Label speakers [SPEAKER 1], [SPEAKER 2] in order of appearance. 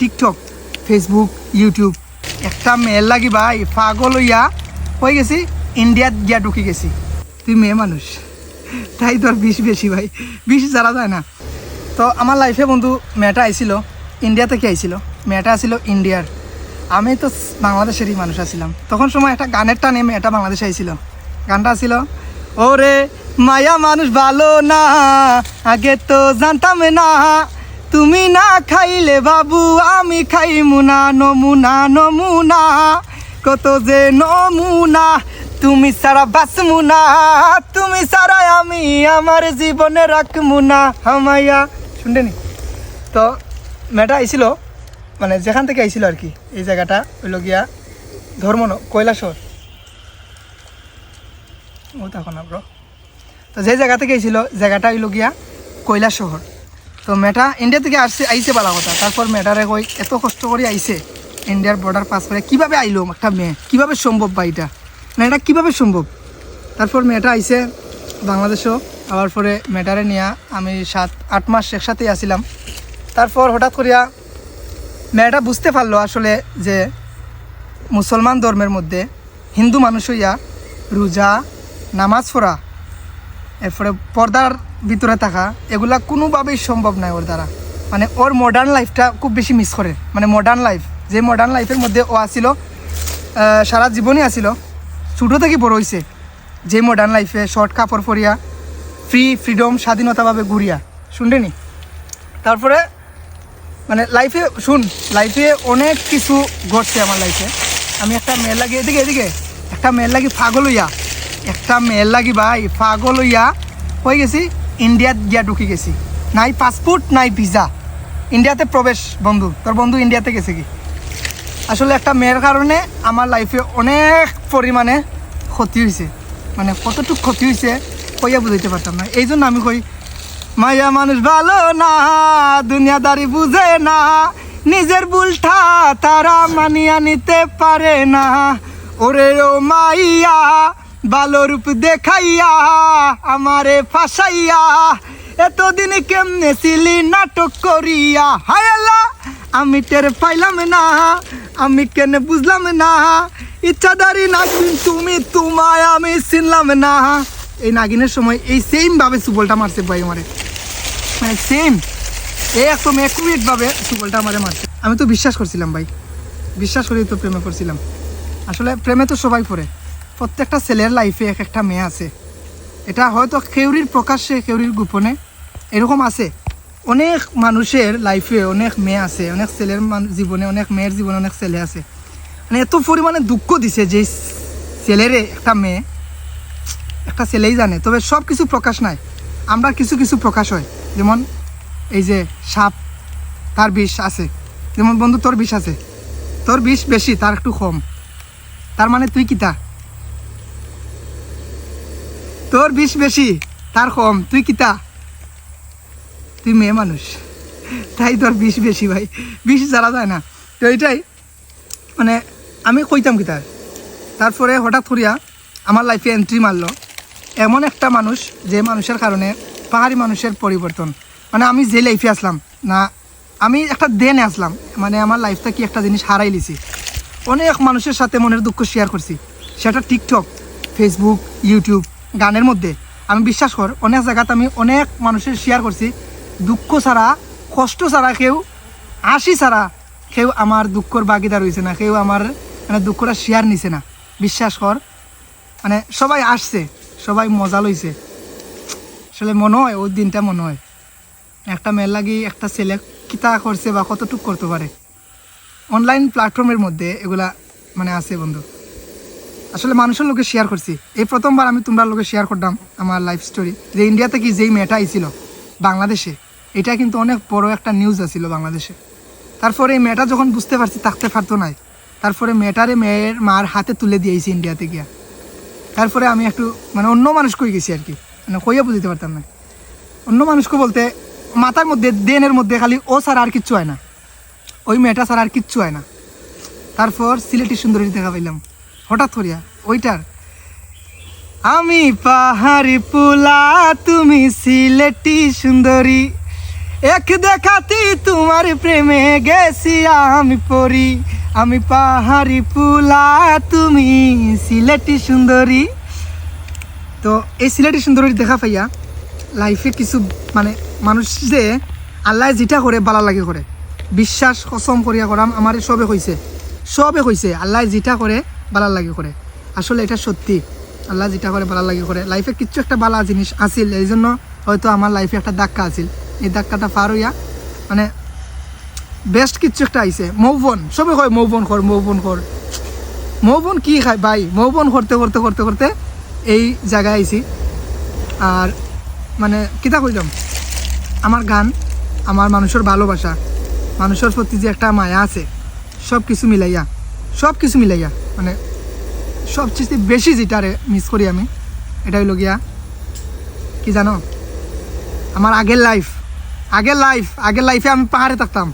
[SPEAKER 1] TikTok Facebook YouTube একটা মেয়ের লাগি ভাই, পাগল হইয়া হয়ে গেছি? ইন্ডিয়াত গিয়া ঢুকে গেছি। তুই মেয়ে মানুষ। তাই তোর বিষ বেশি ভাই। বিষ জানা যায় না। তো আমার লাইফে বন্ধু মেয়েটা আইছিল ইন্ডিয়া থেকে আইছিল। মেয়েটা আসছিল ইন্ডিয়ার আমি তো বাংলাদেশেরই মানুষ আছিলাম। তখন সময় একটা গানের টানে মেয়েটা বাংলাদেশে আইছিল। গানটা ছিল ওরে মায়া মানুষ ভালো না, আগে তো জানতাম না। তুমি না খাইলে বাবু, আমি খাই মুনা নমুনা নমুনা। কত যে নমুনা, তুমি সারা বাসমু না। তুমি সারা আমি আমার জীবনে রাখমু না। হামাইয়া শুনতেনি তো মেয়েটা আইছিল মানে যেখান থেকে আইছিল আর কি, এই জায়গাটা, হইল গিয়া ধর্মন কৈলাসর ও তখন ব্রো। তো যে জায়গা থেকে আইছিল, জায়গাটা হইল গিয়া কৈলাস শহর তো মেটা ইন্ডিয়া থেকে আসছে আইসে পালা কথা তারপর মেটারে কই, এত কষ্ট করে আইসে ইন্ডিয়ার বর্ডার পাস করে। কীভাবে আইলো একটা মেয়ে? কীভাবে সম্ভব বা এটা? না এটা কীভাবে সম্ভব? তারপর মেয়েটা আইছে বাংলাদেশও। আবার পরে মেটারে নিয়ে আমি সাত, আট মাস একসাথেই আসিলাম। তারপর হঠাৎ করিয়া মেয়েটা বুঝতে পারল আসলে যে মুসলমান ধর্মের মধ্যে হিন্দু মানুষ হইয়া রোজা, নামাজ পড়া, এরপরে পর্দার ভিতরে থাকা, এগুলা কোনোভাবেই সম্ভব নয় ওর দ্বারা। মানে ওর মডার্ন লাইফটা খুব বেশি মিস করে। মানে মডার্ন লাইফ যে মডার্ন লাইফের মধ্যে ও আসিল সারা জীবনই আসিল, ছোটো থেকে বড় হয়েছে যে মডার্ন লাইফে শর্ট কাপড় পরিয়া ফ্রি ফ্রিডম স্বাধীনতাভাবে ঘুরিয়া। শুনলেনি তারপরে মানে লাইফে শুন লাইফে অনেক কিছু ঘটছে আমার লাইফে আমি একটা মেয়ের লাগি, এদিকে এদিকে, একটা মেয়ের লাগি পাগল হইয়া, একটা মেয়ের লাগি ভাই পাগল হইয়া, হয়ে গেছি ইন্ডিয়াত গিয়া ঢুকে গেছি। নাই পাসপোর্ট নাই ভিসা ইন্ডিয়াতে প্রবেশ, বন্ধু। তোর বন্ধু ইন্ডিয়াতে গেছে কি? আসলে একটা মেয়ের কারণে আমার লাইফে অনেক পরিমাণে ক্ষতি হয়েছে মানে কতটুকু ক্ষতি হয়েছে কইয়া বুঝাইতে পারতাম না। এই জন্য আমি কই, মায়া মানুষ ভালো না, দুনিয়াদারি বুঝে না। নিজের বুলটা তারা মানিয়া নিতে পারে না। ওরে ও মাইয়া ভালো রূপ দেখাইয়া, আমারে ফাঁসাইয়া, এতদিন কেমনে ছিলি নাটক করিয়া? হায় আল্লাহ, আমি টের পাইলাম না, আমি কেন বুঝলাম না। ইচ্ছাদারি নাগিন, তুমি তোমায় আমি চিনলাম না। এই নাগিনের সময় এই সেম ভাবে সুবলটা মারছে ভাই আমারে। মানে সেম একদম একুরেট ভাবে সুবলটা আমারে মারছে। আমি তো বিশ্বাস করছিলাম ভাই, বিশ্বাস করেই তো প্রেমে করছিলাম আসলে প্রেমে তো সবাই পড়ে। প্রত্যেকটা ছেলের লাইফে এক একটা মেয়ে আছে। এটা হয়তো কেউরির প্রকাশ্যে, কেউরির গোপনে এরকম আছে। অনেক মানুষের লাইফে অনেক মেয়ে আছে, অনেক ছেলের জীবনে, অনেক মেয়ের জীবনে অনেক ছেলে আছে। মানে এত পরিমাণে দুঃখ দিছে যে ছেলেরে একটা মেয়ে, একটা ছেলেই জানে। তবে সব কিছু প্রকাশ নাই। আমরা কিছু কিছু প্রকাশ হয়। যেমন এই যে সাপ, তার বিষ আছে। যেমন বন্ধু, তোর বিষ আছে। তোর বিষ বেশি, তার একটু কম। তার মানে তুই কিতা তোর বিষ বেশি, তার কম। তুই কিতা? তুই মেয়ে মানুষ। তাই তোর বিষ বেশি ভাই। বিষ জানা যায় না। তো এইটাই মানে আমি কইতাম কি তার তারপরে হঠাৎ করিয়া আমার লাইফে এন্ট্রি মারলো। এমন একটা মানুষ যে মানুষের কারণে পাহাড়ি মানুষের পরিবর্তন। মানে আমি যে লাইফে আসলাম, না, আমি একটা দেনে আসলাম। মানে আমার লাইফটা কি একটা জিনিস হারাই লিছি। অনেক মানুষের সাথে মনের দুঃখ শেয়ার করছি। সেটা টিকটক ফেসবুক ইউটিউব গানের মধ্যে। আমি বিশ্বাস কর, অনেক জায়গাতে আমি অনেক মানুষের শেয়ার করছি। দুঃখ ছাড়া, কষ্ট ছাড়া কেউ, হাসি ছাড়া কেউ আমার দুঃখর বাগিদার হয়েছে না, কেউ আমার মানে দুঃখটা শেয়ার নিছে না। বিশ্বাস কর মানে সবাই আসছে, সবাই মজা লইছে। আসলে মনে হয় ওই দিনটা মনে হয়। একটা মেয়ের লাগি একটা ছেলে কিতা করছে বা কতটুক করতে পারে। অনলাইন প্ল্যাটফর্মের মধ্যে এগুলা মানে আছে বন্ধু। আসলে মানুষের লোকে শেয়ার করছি। এই প্রথমবার আমি তোমরা লোকে শেয়ার করলাম আমার লাইফ স্টোরি যে ইন্ডিয়া থেকে যেই মেয়েটা আইছিল বাংলাদেশে এটা কিন্তু অনেক বড় একটা নিউজ আছিল বাংলাদেশে। তারপরে এই মেয়েটা যখন বুঝতে পারছি থাকতে পারতো নাই, তারপরে মেয়েটারে মেয়ের মার হাতে তুলে দিয়েছি ইন্ডিয়াতে গিয়া। তারপরে আমি একটু মানে অন্য মানুষ কই গেছি আর কি মানে কইয়া বুঝতে পারতাম না। অন্য মানুষকে বলতে, মাথার মধ্যে দেনের মধ্যে খালি ও ছাড়া আর কিচ্ছু হয় না। ওই মেয়েটা ছাড়া আর কিচ্ছু হয় না। তারপর সিলেটি সুন্দরী দেখা পাইলাম। হঠাৎ করিয়া, ওইটার? আমি পাহাড়ি পোলা, তুমি সিলেটি সুন্দরী। এক দেখাতি তোমার প্রেমে গেছি আমি পড়ি। আমি পাহাড়ি পোলা, তুমি সিলেটি সুন্দরী। তো এই সিলেটি সুন্দরী দেখা পাইয়া লাইফে কিছু মানে মানুষ যে আল্লাহ যেটা করে, বালা লাগে করে। বিশ্বাস কসম করিয়া করাম, আমার সবে হয়েছে সবে হয়েছে আল্লাহ যেটা করে বালা লাগে করে। আসলে এটা সত্যি। আল্লাহ যেটা করে বালা লাগে করে। লাইফে কিছু একটা বালা জিনিস আছিল এই জন্য হয়তো আমার লাইফে একটা ধাক্কা আছিল। এই ধাক্কাটা পার হইয়া মানে বেস্ট কিছু একটা আইছে। মৌবন, সবে কয় মৌবন কর মৌবন কর। মৌবন কি খায় ভাই? মৌবন করতে করতে করতে করতে এই জায়গায় আইছি। আর মানে কিতা কইলাম আমার গান, আমার মানুষের ভালোবাসা, মানুষের প্রতি যে একটা মায়া আছে সব কিছু মিলাইয়া সব কিছু মিলাইয়া। মানে সবচেয়ে বেশি যেটারে মিস করি আমি। এটা হইল গিয়া, কি জানো? আমার আগের লাইফ আগের লাইফ আগের লাইফে আমি পাহাড়ে থাকতাম।